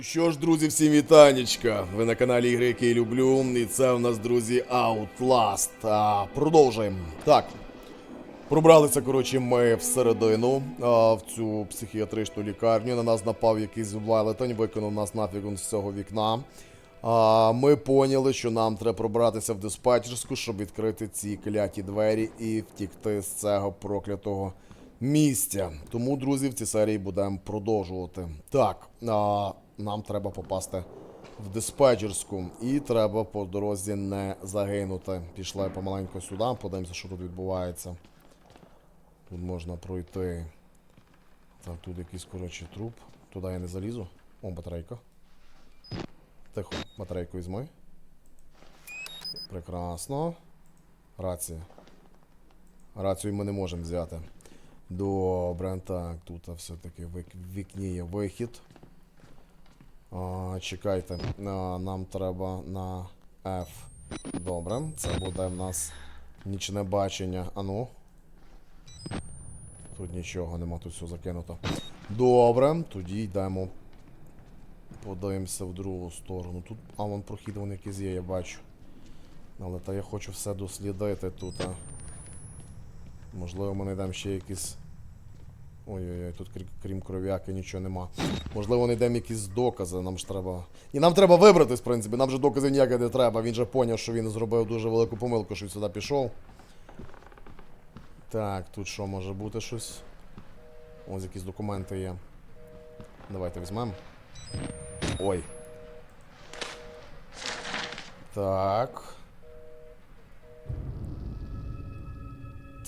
Що ж, друзі, всім вітанечка. Ви на каналі Ігри, які я люблю. І це в нас, друзі, Outlast. А, продовжуємо. Так. Пробралися, коротше, ми всередину а, в цю психіатричну лікарню. На нас напав якийсь велетень, викинув нас нафіг з цього вікна. А, ми поняли, що нам треба пробратися в диспетчерську, щоб відкрити ці кляті двері і втікти з цього проклятого місця. Тому, друзі, в цій серії будемо продовжувати. Так, а, нам треба попасти в диспетчерську, і треба по дорозі не загинути. Пішли помаленьку сюди, подивимося, що тут відбувається. Тут можна пройти. Так, тут якийсь, коротше, труп. Туди я не залізу. О, батарейка. Тихо, батарейку візьми. Прекрасно. Рація. Рацію ми не можемо взяти. Добре, так, тут все-таки в вікні є вихід. А, чекайте, а, нам треба на F. Добре, це буде в нас нічне бачення. Ану. Тут нічого нема, тут все закинуто. Добре, тоді йдемо. Подивимося в другу сторону. Тут. А, вон прохід вон якийсь є, я бачу. Але та я хочу все дослідити тут. А. Можливо, ми знайдемо ще якісь. Ой-ой-ой, тут крім кров'яки нічого нема. Можливо, знайдемо якісь докази, нам ж треба. І нам треба вибратись, в принципі, нам же доказів ніяких не треба. Він же поняв, що він зробив дуже велику помилку, що він сюди пішов. Так, тут що може бути щось? Ось якісь документи є. Давайте візьмемо. Ой. Так.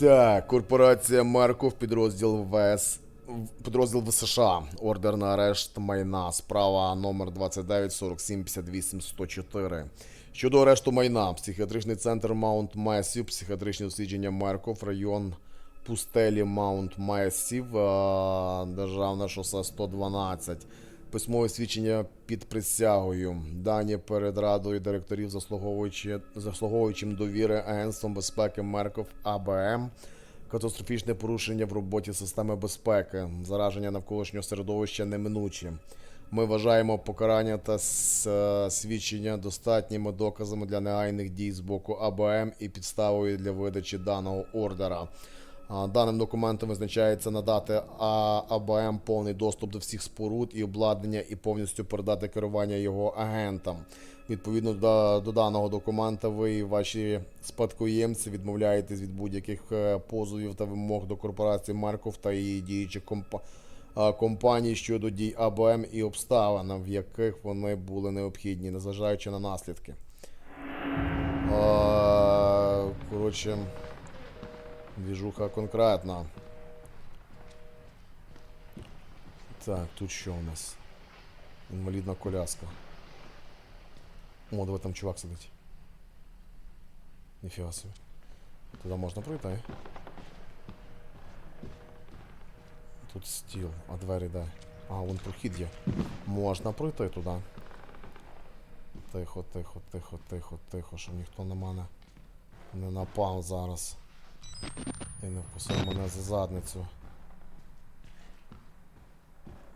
Так, корпорація Марков, підрозділ ВС. в- Підрозділ ВСШ. Ордер на арешт майна. Справа номер 29 47 58 104. Щодо арешту майна, психіатричний центр Маунт Месів, психіатричне дослідження Марков, район пустелі Маунт Месів, державне шосе 112. Письмове свідчення під присягою. Дані перед радою директорів, заслуговуючи, заслуговуючим довіри Агентством безпеки Мерков АБМ. Катастрофічне порушення в роботі системи безпеки, зараження навколишнього середовища неминучі. Ми вважаємо покарання та свідчення достатніми доказами для негайних дій з боку АБМ і підставою для видачі даного ордера. Даним документом визначається надати АБМ повний доступ до всіх споруд і обладнання і повністю передати керування його агентам. Відповідно до, до даного документа, ви і ваші спадкоємці відмовляєтесь від будь-яких е, позовів та вимог до корпорації Марков та її діючих компа- компаній щодо дій АБМ і обставин, в яких вони були необхідні, незважаючи на наслідки. Коротше. Двіжуха конкретна. Так, тут що у нас? Інвалідна коляска. О, диви, там чувак сидить. Ніфіга собі. Туди можна пройти. Тут стіл, а двері де? А, вон прохід є. Можна пройти туди. Тихо, тихо, тихо, тихо, тихо, щоб ніхто на мене не напав зараз. І не вкусив мене за задницю.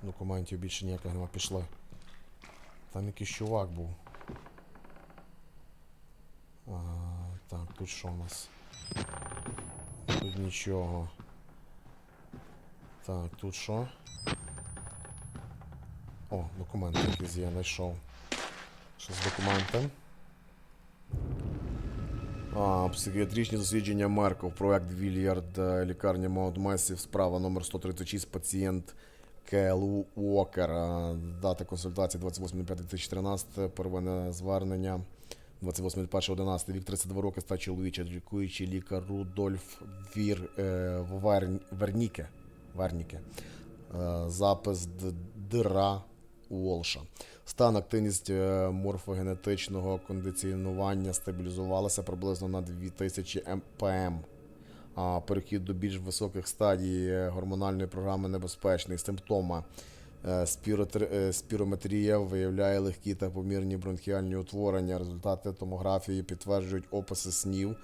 Документів більше ніяких нема пішли. Там якийсь чувак був. А, так, тут що у нас? Тут нічого. Так, тут що? О, документи якісь я знайшов. Що з документом? А, психіатричні дослідження Мерков, проект Вільярд, е, лікарня Маунт справа номер 136, пацієнт КЛУ Уокер. Дата консультації 28.05.2013, первинне звернення 28.01.11. Вік 32 роки, ста чоловіча, лікуючий лікар Рудольф Вір, е, Вер, Верніке. Верніке. Е, запис Дира Уолша. Стан активність е, морфогенетичного кондиціонування стабілізувалася приблизно на 2000 МПМ. А перехід до більш високих стадій е, гормональної програми небезпечний. Симптоми. Е, Спірометрія виявляє легкі та помірні бронхіальні утворення. Результати томографії підтверджують описи снів,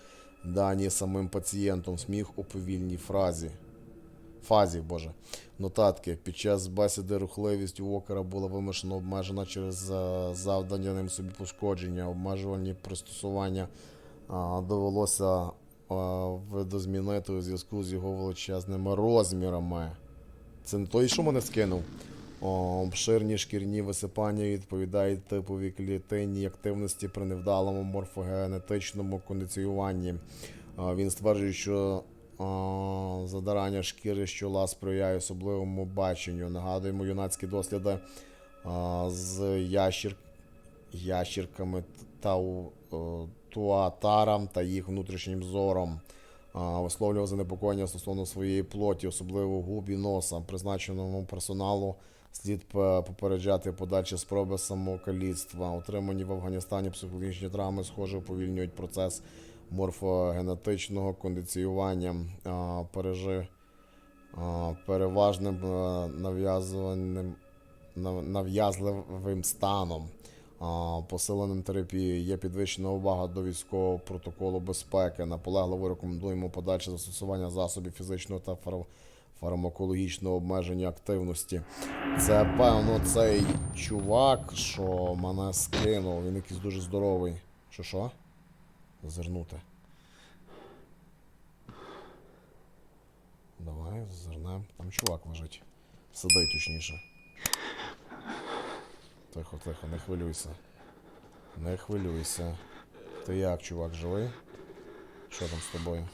дані самим пацієнтом, сміх у повільній фразі. Фазі, боже. Нотатки. Під час бесіди рухливість Уокера була вимушено обмежена через е, завдання ним собі пошкодження, обмежувальні пристосування а, довелося е, видозмінити у зв'язку з його величезними розмірами. Це не той, що мене скинув. Обширні шкірні висипання відповідають типові клітинній активності при невдалому морфогенетичному кондиціюванні. Він стверджує, що а, задирання шкіри з чола сприяє особливому баченню. Нагадуємо юнацькі досліди з ящір... ящірками та туатарам та їх внутрішнім зором. Висловлював занепокоєння стосовно своєї плоті, особливо губ і носа. Призначеному персоналу слід попереджати подальші спроби самокаліцтва. Отримані в Афганістані психологічні травми, схоже, уповільнюють процес морфогенетичного кондиціювання. Пережи переважним е, нав'язуваним нав- нав'язливим станом. А, Посиленим терапією є підвищена увага до військового протоколу безпеки. Наполегливо рекомендуємо подальше застосування засобів фізичного та фар- фармакологічного обмеження активності. Це певно цей чувак, що мене скинув. Він якийсь дуже здоровий. Що що? Зазирнути. Давай, зазирнемо. Там чувак лежить. Сидить точніше. Тихо, тихо, не хвилюйся. Не хвилюйся. Ти як, чувак, живий? Що там з тобою?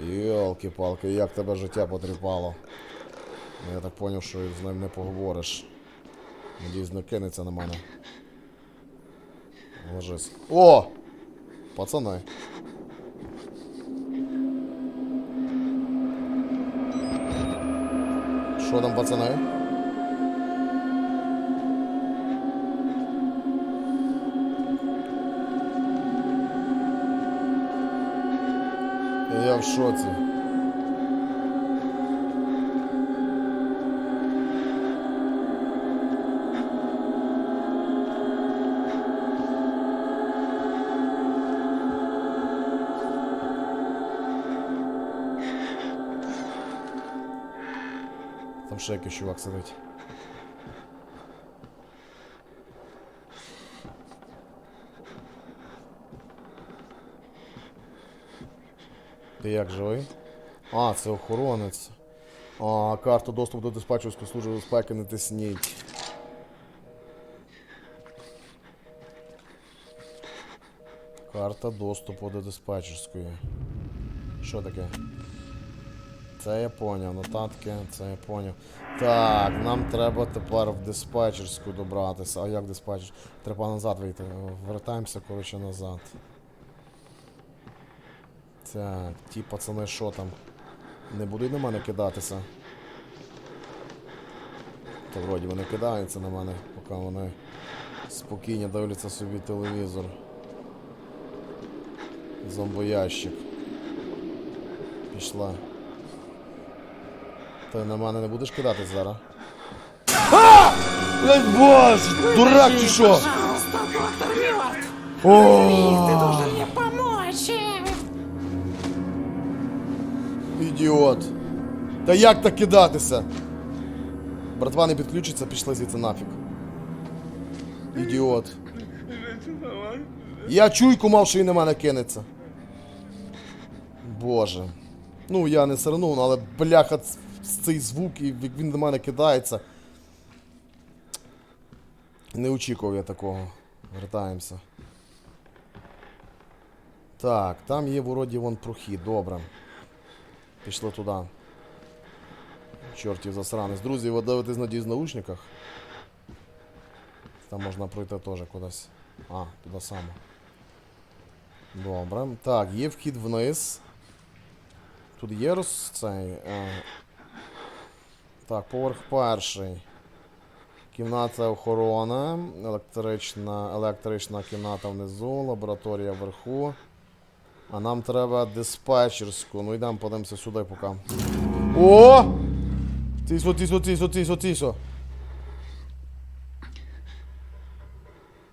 Йолки-палки, як тебе життя потріпало. Я так поняв, що з ним не поговориш. Надіюсь, не кинеться на мене. Ложись. О! Пацани. Що там, пацани? Я в шоці. Ще якийсь чувак сидить. Ти як живий? А, це охоронець. А, карту доступу до диспетчерської служби безпеки не тисніть. Карта доступу до диспетчерської. Що таке? Це я поняв, нотатки, це я поняв. Так, нам треба тепер в диспетчерську добратися. А як диспетчер? Треба назад вийти. Вертаємося, коротше, назад. Так, ті пацани що там? Не будуть на мене кидатися. Та вроді вони кидаються на мене, поки вони спокійно дивляться собі телевізор. Зомбоящик. Пішла. Ти на мене не будеш кидатись зараз? Блять, боже! Дурак чи що? Пожалуйста, доктор мертв. Ты О, должен мне помочь. Ідіот. Та як так кидатися? Братва не підключиться, пішли звідси нафіг. Ідіот. Я чуйку мав, що він на мене кинеться. Боже. Ну, я не сирнув, але бляха ц- цей звук, і як він на мене кидається. Не очікував я такого. Вертаємося. Так, там є вроді вон прохід, добре. Пішли туди. Чортів засранець. Друзі, ви дивитесь надіюсь в наушниках. Там можна пройти теж кудись. А, туди само. Добре. Так, є вхід вниз. Тут є роз... цей. Е... Так, поверх перший. Кімната охорони, електрична, електрична кімната внизу, лабораторія вверху. А нам треба диспетчерську. Ну йдемо, подивимося сюди поки. О! Тісо, тісо, тісо, тісо, тісо.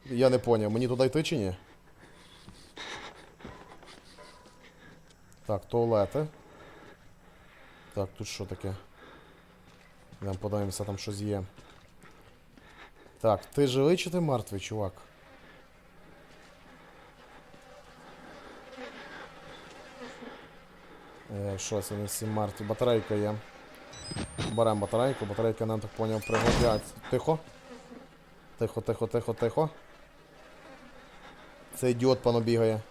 Я не поняв, мені туди йти чи ні? Так, туалети. Так, тут що таке? Йдемо подивимося, там щось є. Так, ти живий чи ти мертвий, чувак? Е, що це всі мертві? Батарейка є. Беремо батарейку, батарейка нам так поняв пригодяться. Тихо. Тихо, тихо, тихо, тихо. Це ідіот пано бігає.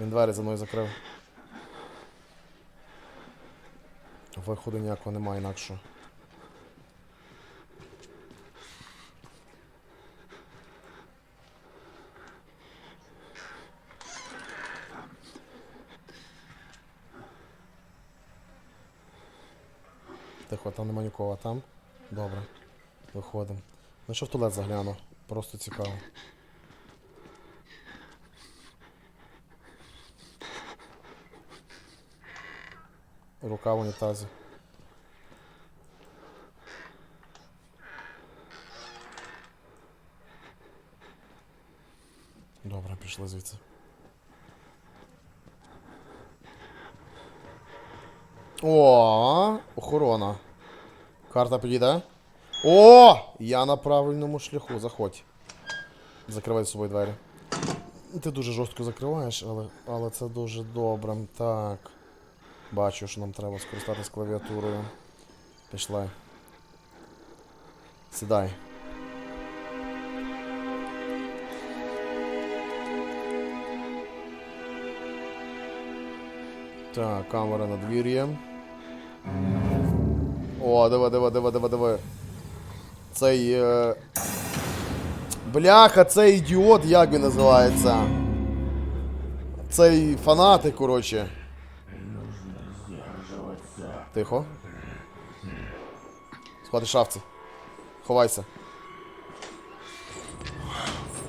Він двері за мною закрив. Виходу ніякого немає інакшого. Тихо, там нема нікого, а там? Добре. Виходимо. Ну що в туалет загляну? Просто цікаво. Рука в унітазі. Добре, пішли звідси. О, охорона. Карта підійде. О! Я на правильному шляху. Заходь. Закривай з собою двері. Ти дуже жорстко закриваєш, але, але це дуже добре. Так. Бачу, що нам треба скористатись клавіатурою. Пішли. Сідай. Так, камера на двір'ї. О, диви, диви, диви, диви, диви. Цей. Е... Бляха, цей ідіот, як він називається? Цей фанатик, коротше. Тихо. Сходи в шафці. Ховайся.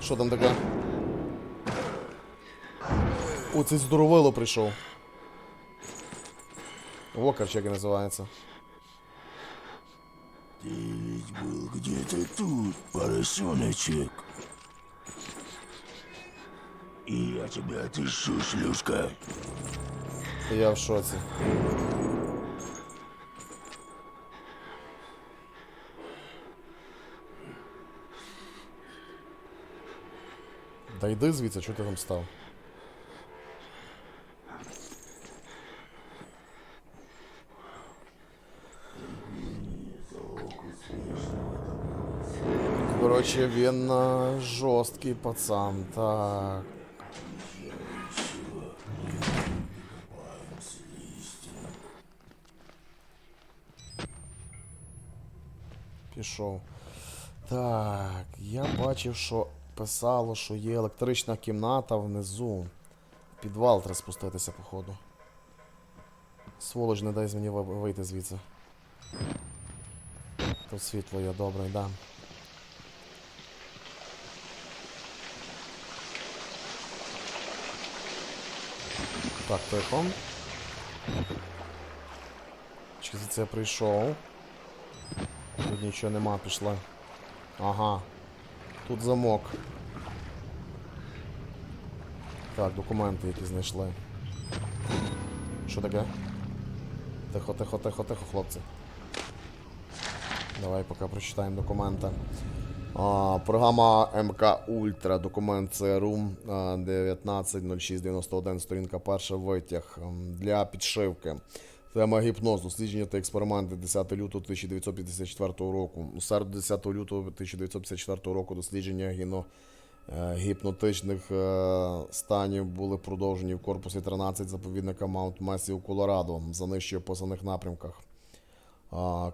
Що там таке? О, цей здоровило прийшов. Вокер, чи як він називається. Ты ведь был где-то тут, поросеночек. И я тебя отыщу, шлюшка. Я в шоці. Да йди звідси, чого ти там став? Коротше, він а, жорсткий пацан, так. Пішов. Так, я бачив, що писало, що є електрична кімната внизу. Підвал треба спуститися, походу. Сволоч не дай мені вийти звідси. Тут світло є, добре, йдем. Так, тихо. Чи це я прийшов? Тут нічого нема, пішла. Ага. Тут замок. Так, документи які знайшли. Що таке? Тихо, тихо, тихо, тихо, хлопці. Давай поки прочитаємо документи. А, програма МК Ультра, документ ЦРУ а, 190691, сторінка перша витяг для підшивки. Тема гіпноз, дослідження та експерименти 10 лютого 1954 року. У середу 10 лютого 1954 року дослідження гіно, е, гіпнотичних е, станів були продовжені в корпусі 13 заповідника Маунт Месі у Колорадо за нижче описаних напрямках.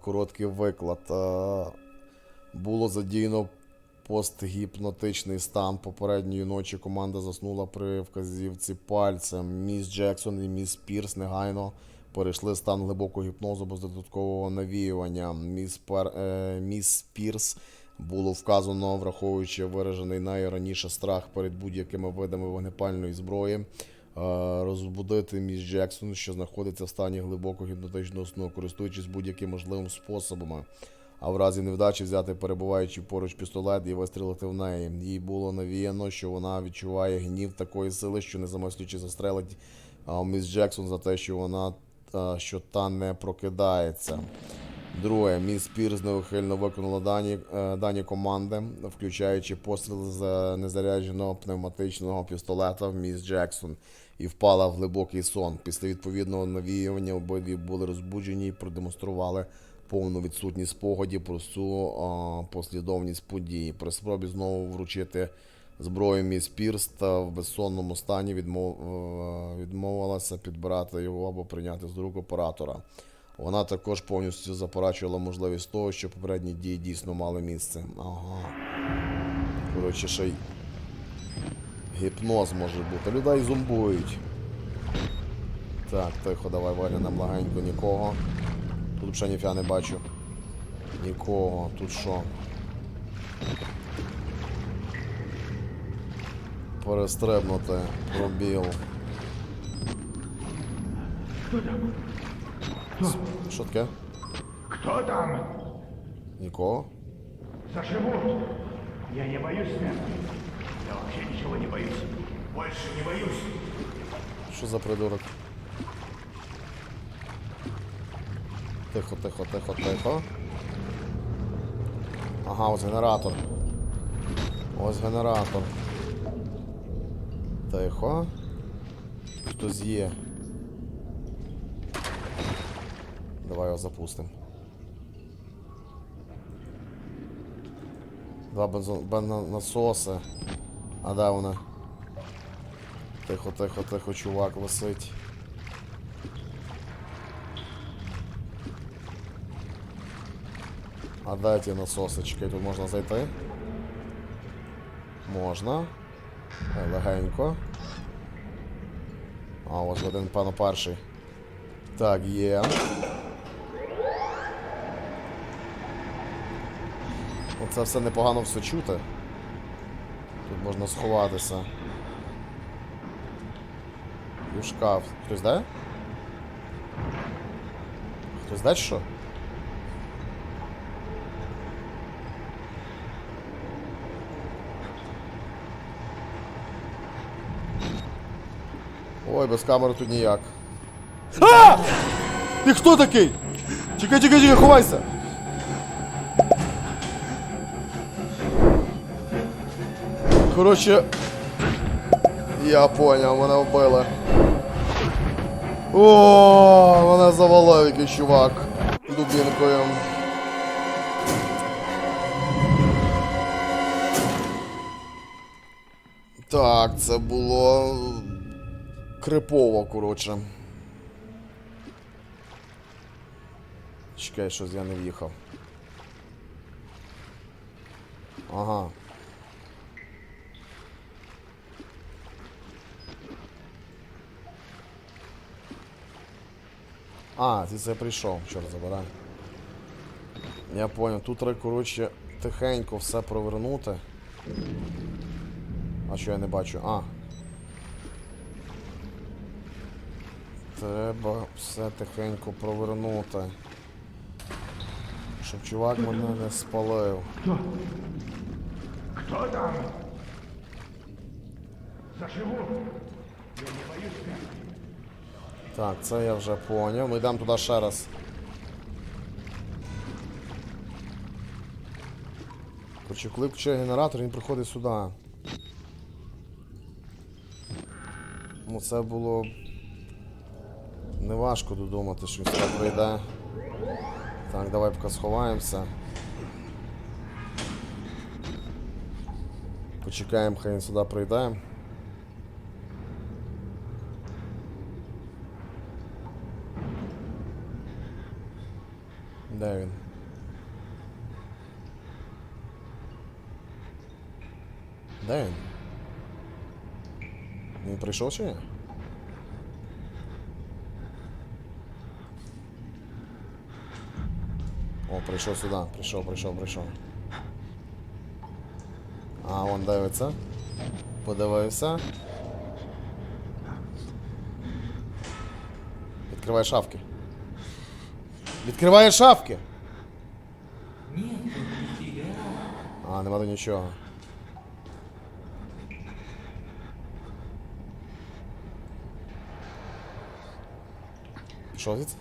Короткий виклад. Е, Було задіяно постгіпнотичний стан. Попередньої ночі команда заснула при вказівці пальцем. Міс Джексон і міс Пірс негайно перейшли стан глибокого гіпнозу без додаткового навіювання. Міс, Пер, е, міс Пірс було вказано, враховуючи виражений найраніше страх перед будь-якими видами вогнепальної зброї. е, Розбудити міс Джексон, що знаходиться в стані глибокого гіпнотичного сну, користуючись будь-якими можливими способами. а в разі невдачі взяти перебуваючи поруч пістолет і вистрілити в неї. Їй було навіяно, що вона відчуває гнів такої сили, що не замислюючи застрелить міс Джексон за те, що вона що та не прокидається. Друге, міс Пірс неухильно виконала дані, е, дані команди, включаючи постріл з незарядженого пневматичного пістолета в міс Джексон, і впала в глибокий сон. Після відповідного навіювання обидві були розбуджені і продемонстрували повну відсутність спогадів про цю а, послідовність подій. При спробі знову вручити зброю міс Пірс та в безсонному стані відмов... е, відмовилася підбирати його або прийняти з рук оператора. Вона також повністю заперечувала можливість того, що попередні дії дійсно мали місце. Ага. Коротше, ще й гіпноз може бути. Людей зомбують. Так, тихо, давай виглянемо легенько, нікого. Тут ще ніфіга не бачу. Нікого. Тут що? Перестрибнути. Пробіл. Що таке? Кто там? Нікого? Заживут. Я не боюсь смерти. Я вообще ничего не боюсь. Больше не боюсь. Що за придурок? Тихо, тихо, тихо, тихо. Ага, ось генератор. Ось генератор. Тихо. Хтось є. Давай його запустимо. Два насоси. А де вони? Тихо, тихо, тихо, чувак висить. А де ті насосички? Тут можна зайти? Можна. Е, Легенько. А, ось один, певно, перший. Так, є. Оце все непогано все чути. Тут можна сховатися. В шкаф. Хтось де? Хтось де що? Ой, без камери тут ніяк. А! Ти хто такий? Чекай, чекай, чекай, ховайся! Коротше, я поняв, мене вбили. О, мене завалив який чувак дубінкою. Так, це було крипово, коротше. Чекай, щось я не в'їхав. Ага. А, ти це прийшов, чорт забирай. Я понял, тут треба, коротше, тихенько все провернути. А що я не бачу? А. Треба все тихенько провернути. Щоб чувак мене не спалив. Кто там? Заживут. Я не боюсь смерти. Так, це я вже поняв. Ми йдемо туди ще раз. Короче, коли включає генератор, він приходить сюди. Ну це було неважко додумати, що сюди прийде. Так, давай поки сховаємося. Почекаємо, хай він сюди прийде. Де він? Де він? Він прийшов чи ні? О, прийшов сюди, прийшов, прийшов, прийшов. А, он дивиться. Подивився. Відкривай шафки. Відкриває шафки. А, нема до нічого. Пішов звідси?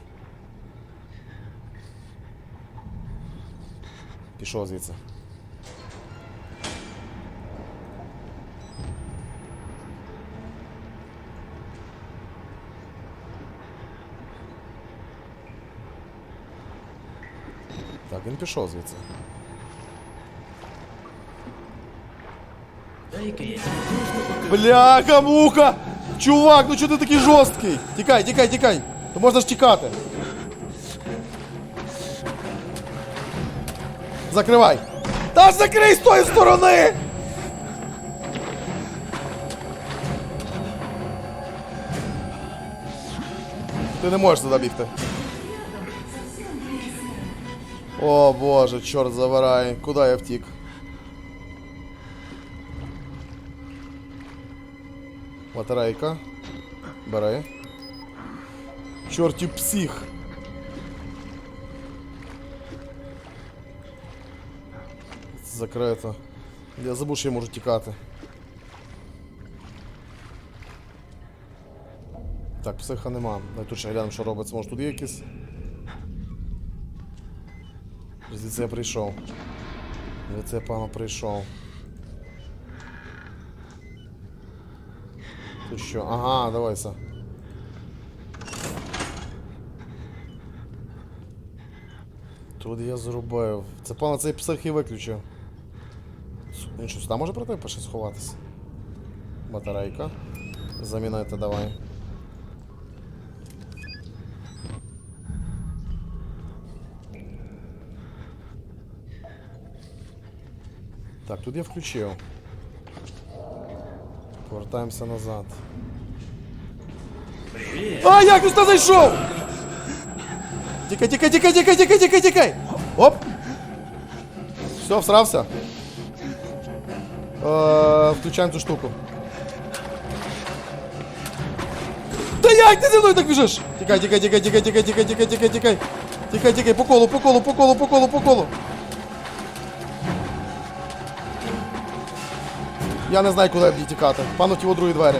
Пішов звідси. Так, він пішов звідси. Бляха, муха! Чувак, ну чого ти такий жорсткий? Тікай, тікай, тікай! То можна ж тікати. Закривай! Та закрий з тої сторони! Ти не можеш туди бігти. О боже, чорт забирай. Куди я втік? Батарейка. Бери. Чортів псих. Закрито. Я забув, що я можу тікати. Так, психа нема. Дай тут ще глянемо, що робиться. Може тут є якісь. Звідси я прийшов. Звідси я певно прийшов. Тут що? Ага, давайся. Тут я зробив. Це певно цей псих і виключив. Він що, сюди може пройти пише сховатися? Батарейка. Замінити давай. Так, тут я включив. Повертаємося назад. А, як він сюди зайшов? Тікай, тікай, тікай, тікай, тікай, тікай, тікай! Оп! Все, всрався. Е, включаємо цю штуку. Та як ти зі мною так біжиш? Тікай, тікай, тікай, тікай, тікай, тікай, тікай, тікай, тікай. Тікай, тікай, по колу, по колу, по колу, по колу, по колу. Я не знаю, куди мені тікати. Пану ті другі двері.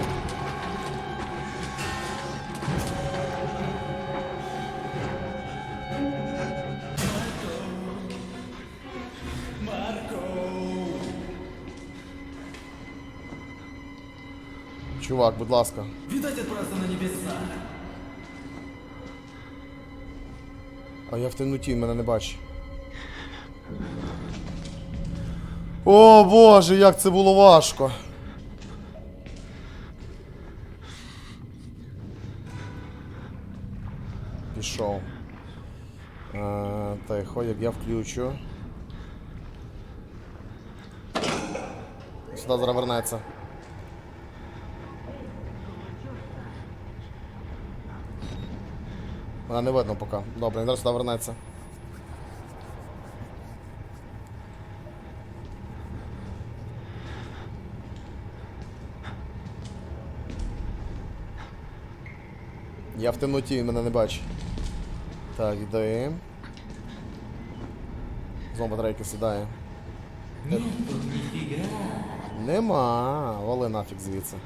Чувак, будь ласка. Видать, отправился на небеса. А я в темноті, мене не бачить. О боже, як це було важко. Пішов. Е, тихо, як я включу. Сюди зараз вернеться. Вона не видно поки. Добре, він зараз сюди вернеться. Я в темноті, він мене не бачить. Так, йди. Знову батарейка сідає. Нема, вали нафіг звідси.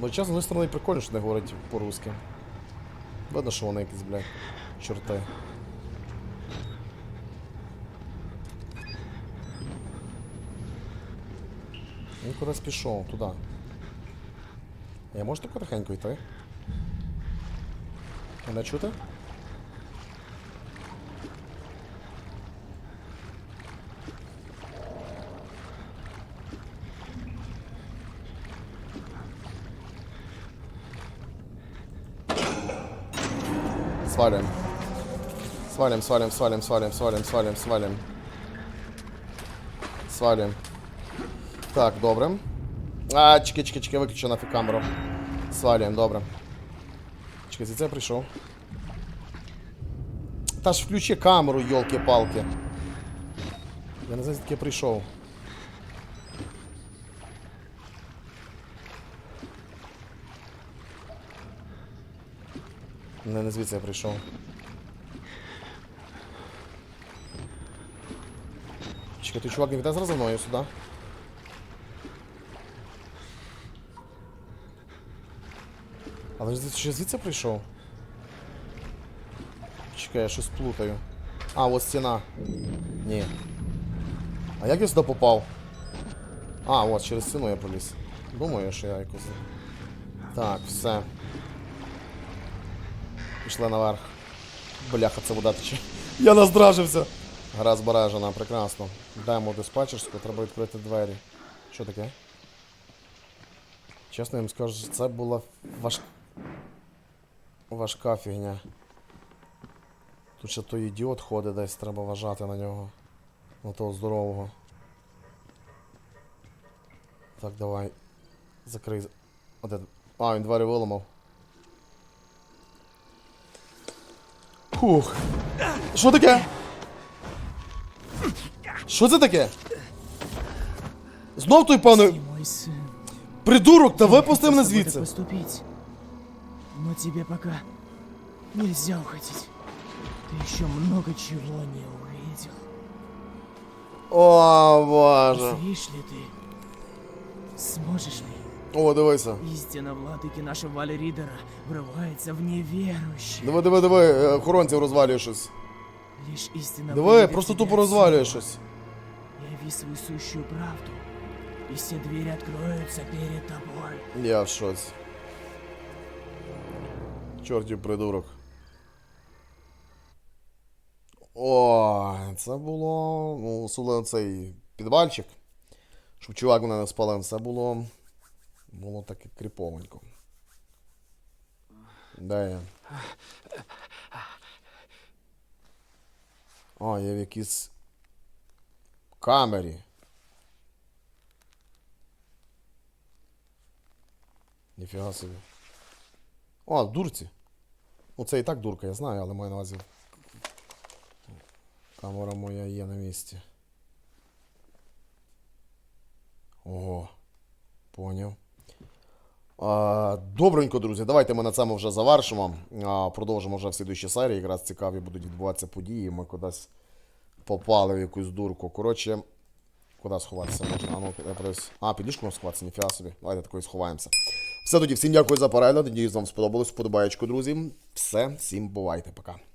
Ну, чесно, з однієї сторони прикольно, що не говорить по-русски. Видно, що вони якісь, блядь, чорти. Він кудись пішов, туди. Я можу так тихенько йти? Мене чути? Свалим. Свалим, свалим, свалим, свалим, свалим, свалим, свалим. Свалим. Так, добре. А, чекай, чекай, чекай, виключу нафіг камеру. Свалюємо, добре. Чекай, звідси я прийшов. Та ж включи камеру, йолки-палки. Я не знаю, звідки я прийшов. Не, не звідси я прийшов. Чекай, той чувак не віде зразу мною сюди. Але ж ще звідси прийшов. Чекай, я щось плутаю. А, ось стіна. Ні. А як я сюди попав? А, от, через стіну я поліз. Думаю, що я якось. Так, все. Пішли наверх. Бляха, це вода тече. Я наздражився. Гра збережена, прекрасно. Йдемо в диспетчерську, треба відкрити двері. Що таке? Чесно я їм скажу, що це була важ... важка фігня. Тут ще той ідіот ходить десь, треба вважати на нього. На того здорового. Так, давай. Закрий. Де... а він двері виламав. Фух. Що таке? Що це таке? Знов той пане. Мой сын. Придурок, та Я випусти хотел мене с тобой звідси. так поступить. Но тебе пока нельзя уходить. Ты еще много чего не увидел. О, боже. Успеешь ли ты? Сможешь ли? О, дивися. Истина владыки нашего Валеридера врывается в неверующих. Диви, диви, диви, е, охоронців розвалює щось. Лишь истина Диви, выведет просто тебя тупо розвалює отсюда. щось. Яви свою сущую правду, и все двери откроются перед тобой. Я в шоці. Чортів придурок. О, це було. Ну, особливо цей підвальчик. Щоб чувак мене не спалив, це було. Було таке кріповенько. Де я? А, я в якійсь камері. Ніфіга собі. О, дурці. Ну це і так дурка, я знаю, але маю на увазі. Камера моя є на місці. Ого. Поняв. Добренько, друзі, давайте ми на цьому вже завершимо. Продовжимо вже в слідуючій серії. Якраз цікаві будуть відбуватися події. Ми кудись попали в якусь дурку. Коротше, куди сховатися можна? А, ну, я подивлюсь. А, під ліжком сховатися, ніфіга собі. Давайте такої сховаємося. Все тоді, всім дякую за перегляд. Надіюсь, вам сподобалось. Вподобаєчку, друзі. Все, всім бувайте, пока.